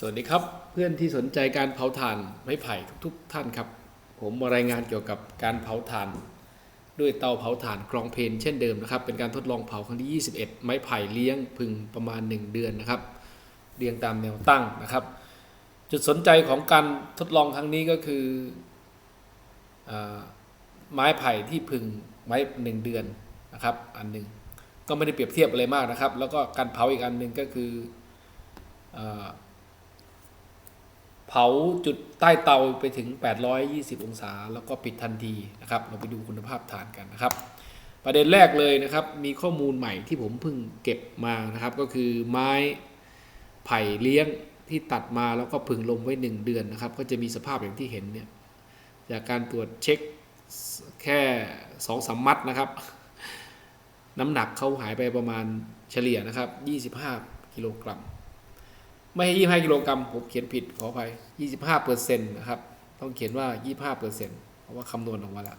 สวัสดีครับเพื่อนที่สนใจการเผาถ่านไม้ไผ่ทุกๆท่านครับ ผมมารายงานเกี่ยวกับการเผาถ่าน ด้วยเตาเผาถ่านกรองเพนเช่นเดิมนะครับ เป็นการทดลองเผาครั้งที่ 21 ไม้ไผ่เลี้ยงพึงประมาณ 1 เดือนนะครับ เรียงตามแนวตั้งนะครับ จุดสนใจของการทดลองครั้งนี้ก็คืออไม้ไผ่ที่พึงไม้หนึ่งเดือนนะครับ อันหนึ่งก็ไม่ได้เปรียบเทียบอะไรมากนะครับ แล้วก็การเผาอีกอันหนึ่งก็คืออ เผาจุดใต้เตาไปถึง 820 องศา แล้วก็ปิดทันทีนะครับ เราไปดูคุณภาพฐานกันนะครับ ประเด็นแรกเลยนะครับ มีข้อมูลใหม่ที่ผมเพิ่งเก็บมานะครับ ก็คือไม้ไผ่เลี้ยงที่ตัดมาแล้วก็พึงลมไว้ 1 เดือนนะครับ ก็จะมีสภาพอย่างที่เห็นเนี่ย จากการตรวจเช็คแค่สองสามมัดนะครับ น้ำหนักเขาหายไปประมาณเฉลี่ยนะครับ 25 กิโลกรัม ไม่ใช่25กิโลกรัมผมเขียนผิดขออภัย25เปอร์เซ็นต์นะครับ ต้องเขียนว่า25เปอร์เซ็นต์เพราะว่าคำนวณออกมาแล้ว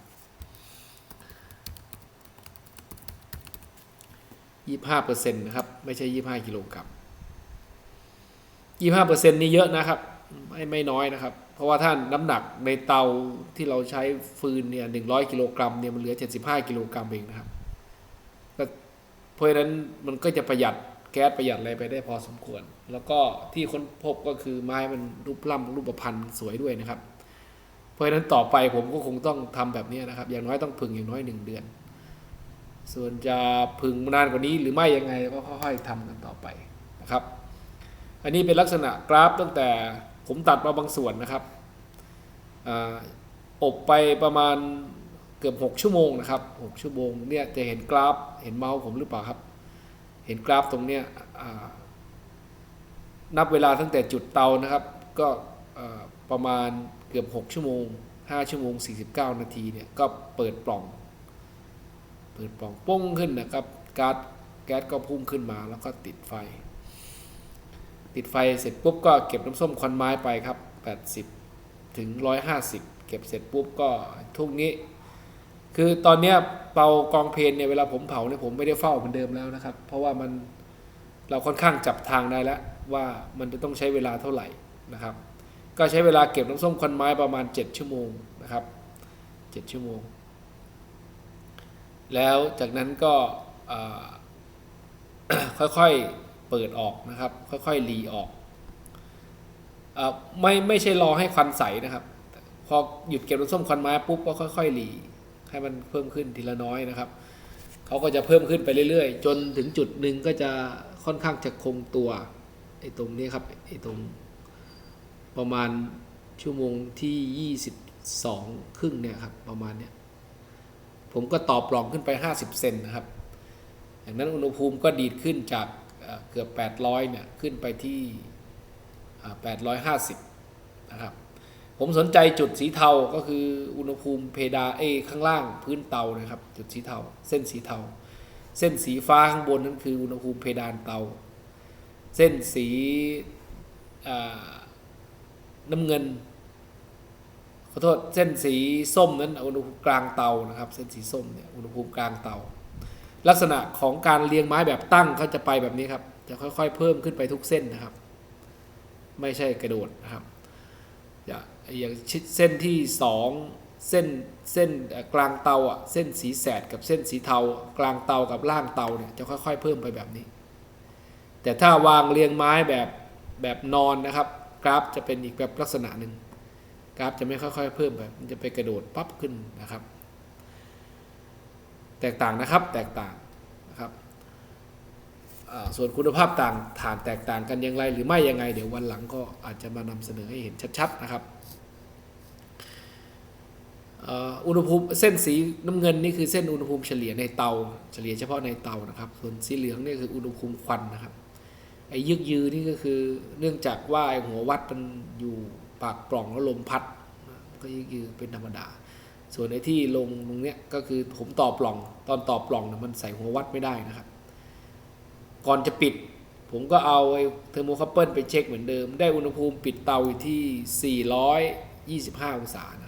25เปอร์เซ็นต์นะครับ ไม่ใช่25กิโลกรัม25เปอร์เซ็นต์นี่เยอะนะครับ ไม่ไม่น้อยนะครับ เพราะว่าถ้านน้ำหนักในเตาที่เราใช้ฟืนเนี่ย100กิโลกรัมเนี่ยมันเหลือ75กิโลกรัมเองนะครับเพราะฉะนั้นมันก็จะประหยัด แก๊สประหยัดอะไรไปได้พอสมควร แล้วก็ที่ค้นพบก็คือไม้มันรูปร่ำรูปพันธ์สวยด้วยนะครับ เพราะฉะนั้นต่อไปผมก็คงต้องทำแบบนี้นะครับ อย่างน้อยต้องพึงอย่างน้อยหนึ่งเดือน ส่วนจะพึงนานกว่านี้หรือไม่ยังไงก็ค่อยๆทำกันต่อไปนะครับ อันนี้เป็นลักษณะกราฟตั้งแต่ผมตัดมาบางส่วนนะครับออบไปประมาณเกือบ 6 ชั่วโมงนะครับ 6 ชั่วโมงเนี่ยจะเห็นกราฟ เห็นเมาส์ผมหรือเปล่าครับ เห็นกราฟตรงเนี้ยนับเวลาตั้งแต่จุดเตานะครับ ก็ประมาณเกือบ 6 ชั่วโมง 5 ชั่วโมง 49 นาทีเนี่ยก็เปิดปล่อง เปิดปล่องป้งขึ้นนะครับก๊าซแก๊สก็พุ่งขึ้นมาแล้วก็ติดไฟ ติดไฟเสร็จปุ๊บก็เก็บน้ำส้มควันไม้ไปครับ 80 ถึง 150 เก็บเสร็จปุ๊บก็ทุกนี้ คือตอนเนี้ยเตากองเพลนเนี่ยเวลาผมเผาเนี่ยผมไม่ได้เฝ้าเหมือนเดิมแล้วนะครับ เพราะว่ามันเราค่อนข้างจับทางได้แล้วว่ามันจะต้องใช้เวลาเท่าไหร่นะครับ ก็ใช้เวลาเก็บน้ำส้มควันไม้ประมาณ 7 ชั่วโมงนะครับ 7 ชั่วโมง แล้วจากนั้นก็ค่อยๆเปิดออกนะครับ ค่อยๆรีออกอไม่ไม่ใช่รอให้ควันใสนะครับ พอหยุดเก็บน้ำส้มควันไม้ปุ๊บก็ค่อยๆรี ให้มันเพิ่มขึ้นทีละน้อยนะครับเขาก็จะเพิ่มขึ้นไปเรื่อยๆ จนถึงจุดหนึ่งก็จะค่อนข้างจะคงตัวไอ้ตรงนี้ครับไอ้ตรงประมาณชั่วโมงที่ 22 ครึ่งเนี่ยครับประมาณเนี้ยผมก็ต่อปล่องขึ้นไป 50 เซนนะครับอย่างนั้นอุณหภูมิก็ดีดขึ้นจากเอ่อเกือบ 800 เนี่ย ขึ้นไปที่อ่า850 นะครับ ผมสนใจจุดสีเทาก็คืออุณหภูมิเพดานเอข้างล่างพื้นเตานะครับ จุดสีเทา เส้นสีเทา เส้นสีฟ้าข้างบนนั้นคืออุณหภูมิเพดานเตา เส้นสีน้ำเงินขอโทษเส้นสีส้มนั้นอุณหภูมิกลางเตานะครับ เส้นสีส้มเนี่ยอุณหภูมิกลางเตา ลักษณะของการเรียงไม้แบบตั้งเขาจะไปแบบนี้ครับ จะค่อยๆ เพิ่มขึ้นไปทุกเส้นนะครับ ไม่ใช่กระโดดนะครับอย่า อย่างเส้นที่สองเส้นเส้นกลางเตาอะเส้นสีแสดกับเส้นสีเทา กลางเตากับล่างเตาเนี่ยจะค่อย ๆ เพิ่มไปแบบนี้ แต่ถ้าวางเรียงไม้แบบแบบนอนนะครับ กราฟจะเป็นอีกแบบลักษณะหนึ่งกราฟจะไม่ค่อยๆ เพิ่มแบบมันจะไปกระโดดปั๊บขึ้นนะครับ แตกต่างนะครับแตกต่างนะครับส่วนคุณภาพต่างฐานแตกต่างกันอย่างไร หรือไม่ยังไง เดี๋ยววันหลังก็อาจจะมานำเสนอให้เห็นชัดๆนะครับ อุณหภูมิเส้นสีน้ำเงินนี่คือเส้นอุณหภูมิเฉลี่ยในเตา เฉลี่ยเฉพาะในเตานะครับ ส่วนสีเหลืองนี่คืออุณหภูมิควันนะครับไอ้ยึกยือนี่ก็คือเนื่องจากว่าไอ้หัววัดมันอยู่ปากปล่องแล้วลมพัดก็ยึกยือเป็นธรรมดา ส่วนไอ้ที่ลงตรงเนี้ยก็คือผมต่อปล่องตอนต่อปล่องเนี่ยมันใส่หัววัดไม่ได้นะครับ ก่อนจะปิด ผมก็เอาไอ้เทอร์โมคัพเปิลไปเช็คเหมือนเดิม ได้อุณหภูมิปิดเตาอยู่ที่ 425 องศานะ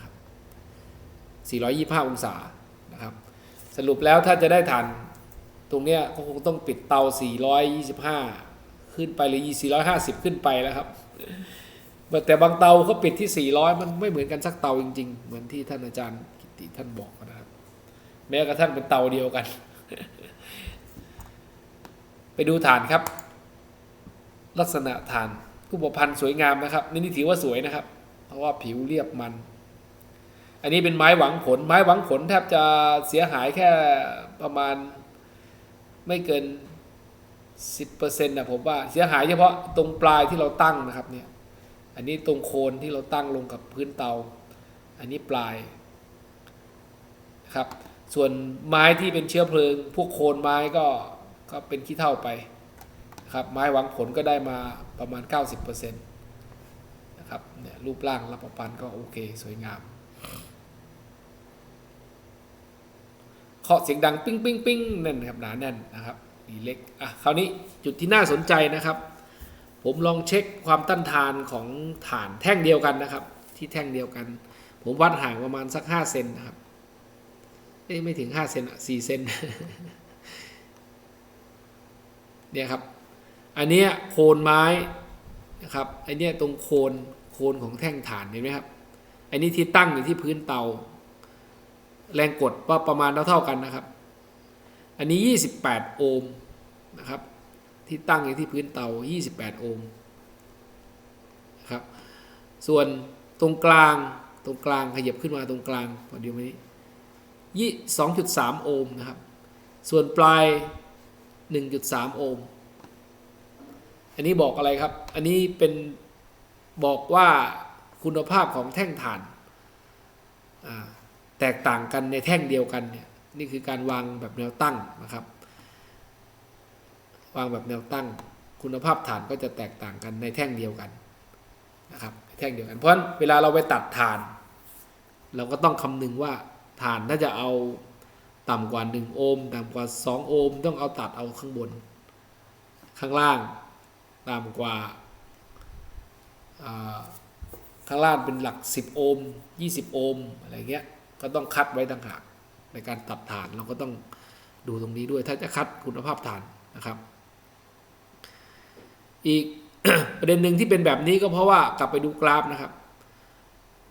425 องศานะครับ สรุปแล้วถ้าจะได้ฐานตรงเนี้ยก็คงต้องปิดเตา 425 ขึ้นไปหรือ 450 ขึ้นไปแล้วครับ แต่บางเตาเขาปิดที่ 400 มันไม่เหมือนกันสักเตาจริง ๆ เหมือนที่ท่านอาจารย์กิติท่านบอกนะครับ แม้กระทั่งเป็นเตาเดียวกัน ไปดูฐานครับ ลักษณะฐานรูปพันธ์สวยงามนะครับ นี่ถือว่าสวยนะครับ เพราะว่าผิวเรียบมัน อันนี้เป็นไม้หวังผล ไม้หวังผลแทบจะเสียหายแค่ประมาณไม่เกิน 10%นะผมว่าเสียหายเฉพาะตรงปลายที่เราตั้งนะครับเนี่ย อันนี้ตรงโคนที่เราตั้งลงกับพื้นเตา อันนี้ปลายครับ ส่วนไม้ที่เป็นเชื้อเพลิง พวกโคนไม้ก็ก็เป็นขี้เท่าไปครับไม้หวังผลก็ได้มาประมาณ 90%นะครับเนี่ยรูปร่างรับประพันธ์ก็โอเค สวยงาม เคาะเสียงดังปิ้งปิ้งปิ้งนั่นนะครับหนาแน่นนะครับดีเล็กอะคราวนี้จุดที่น่าสนใจนะครับ ผมลองเช็คความต้านทานของฐานแท่งเดียวกันนะครับ ที่แท่งเดียวกัน ผมวัดห่างประมาณสัก5เซนนะครับเอ้ไม่ถึง5เซนอะ4เซนเนี่ยครับ อันเนี้ยโคนไม้นะครับไอเนี้ยตรงโคนโคนของแท่งฐานเห็นไหมครับอันนี้ที่ตั้งอยู่ที่พื้นเตา แรงกดว่าประมาณเท่าๆกันนะครับ อันนี้ 28 โอห์มนะครับ ที่ตั้งอยู่ที่พื้นเตา 28 โอห์มนะครับ ส่วนตรงกลางตรงกลางขยับขึ้นมาตรงกลางพอดีมานี้ยี่2.3โอห์มนะครับ ส่วนปลาย1.3โอห์มอันนี้บอกอะไรครับ อันนี้เป็นบอกว่าคุณภาพของแท่งถ่านอ่า แตกต่างกันในแท่งเดียวกันเนี่ยนี่คือการวางแบบแนวตั้งนะครับ วางแบบแนวตั้ง คุณภาพฐานก็จะแตกต่างกันในแท่งเดียวกันนะครับแท่งเดียวกัน เพราะฉะนั้นเวลาเราไปตัดฐาน เราก็ต้องคำนึงว่าฐานถ้าจะเอาต่ำกว่า 1 โอห์มต่ำกว่า 2 โอห์มต้องเอาตัดเอาข้างบน ข้างล่างต่ำกว่าอ่าข้างล่างเป็นหลัก 10 โอห์ม20 โอห์มอะไรเงี้ย ก็ต้องคัดไว้ต่างหากในการตัดฐานเราก็ต้องดูตรงนี้ด้วย ถ้าจะคัดคุณภาพฐานนะครับ อีกประเด็นหนึ่งที่เป็นแบบนี้ก็เพราะว่ากลับไปดูกราฟนะครับ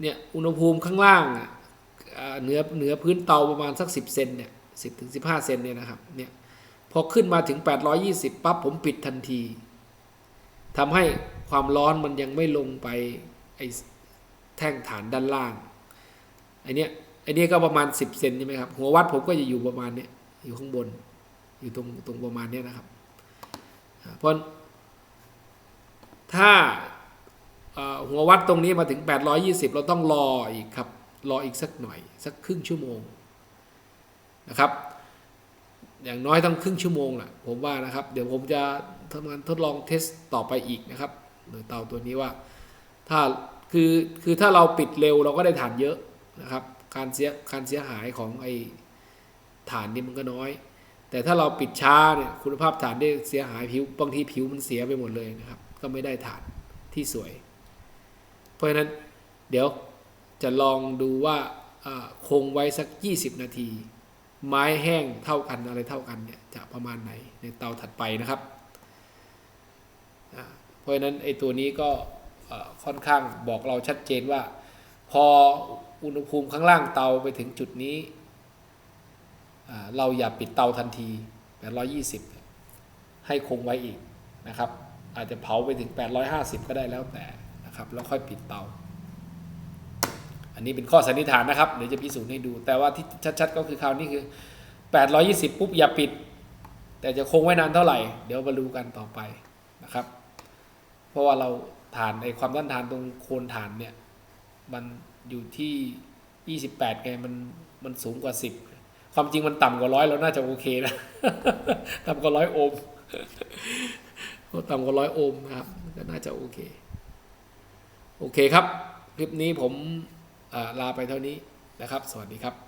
เนี่ยอุณหภูมิข้างล่างเหนือเหนือพื้นเตาประมาณสัก 10เซนเนี่ยสิถึง15เซนเนี่ยนะครับเนี่ยพอขึ้นมาถึง 820ปั๊บผมปิดทันทีทำให้ความร้อนมันยังไม่ลงไปไอแท่งฐานด้านล่างไอเนี้ย อเนี้ก็ประมาณ 10เซนใช่ไหมครับหัววัดผมก็จะอยู่ประมาณเนี้ยอยู่ข้างบน อยู่ตรงตรงประมาณเนี้ยนะครับเพราะถ้าหัววัดตรงนี้มาถึง 820 เราต้องรออีกครับรออีกสักหน่อยสักครึ่งชั่วโมงนะครับ อย่างน้อยต้องครึ่งชั่วโมงแหละผมว่านะครับ เดี๋ยวผมจะทำงานทดลองเทสต่อไปอีกนะครับโดยเตาตัวนี้ว่าถ้าคือคือถ้าเราปิดเร็วเราก็ได้ฐานเยอะนะครับ การเสียการเสียหายของไอ้ฐานนี่มันก็น้อย แต่ถ้าเราปิดช้าเนี่ยคุณภาพฐานได้เสียหายผิวบางทีผิวมันเสียไปหมดเลยนะครับ ก็ไม่ได้ฐานที่สวย เพราะฉะนั้นเดี๋ยวจะลองดูว่าคงไว้สัก 20 นาที ไม้แห้งเท่ากันอะไรเท่ากันเนี่ยจะประมาณไหนในเตาถัดไปนะครับ เพราะฉะนั้นไอ้ตัวนี้ก็ค่อนข้างบอกเราชัดเจนว่า พอ อุณหภูมิข้างล่างเตาไปถึงจุดนี้ เราอย่าปิดเตาทันที 820 ให้คงไว้อีกนะครับ อาจจะเผาไปถึง 850 ก็ได้แล้วแต่นะครับ แล้วค่อยปิดเตา อันนี้เป็นข้อสันนิษฐานนะครับ เดี๋ยวจะพิสูจน์ให้ดู แต่ว่าที่ชัดๆ ก็คือคราวนี้คือ 820 ปุ๊บอย่าปิด แต่จะคงไว้นานเท่าไหร่ เดี๋ยวมาดูกันต่อไปนะครับ เพราะว่าเราฐานในความต้านทานตรงโคนฐานเนี่ยมัน อยู่ที่ 28ไงมันมันสูงกว่า 10 ความจริงมันต่ำกว่าร้อยเราน่าจะโอเคนะ ต่ำกว่าร้อยโอห์มต่ำกว่าร้อยโอห์มนะครับก็น่าจะโอเค โอเคครับ คลิปนี้ผมลาไปเท่านี้นะครับ สวัสดีครับ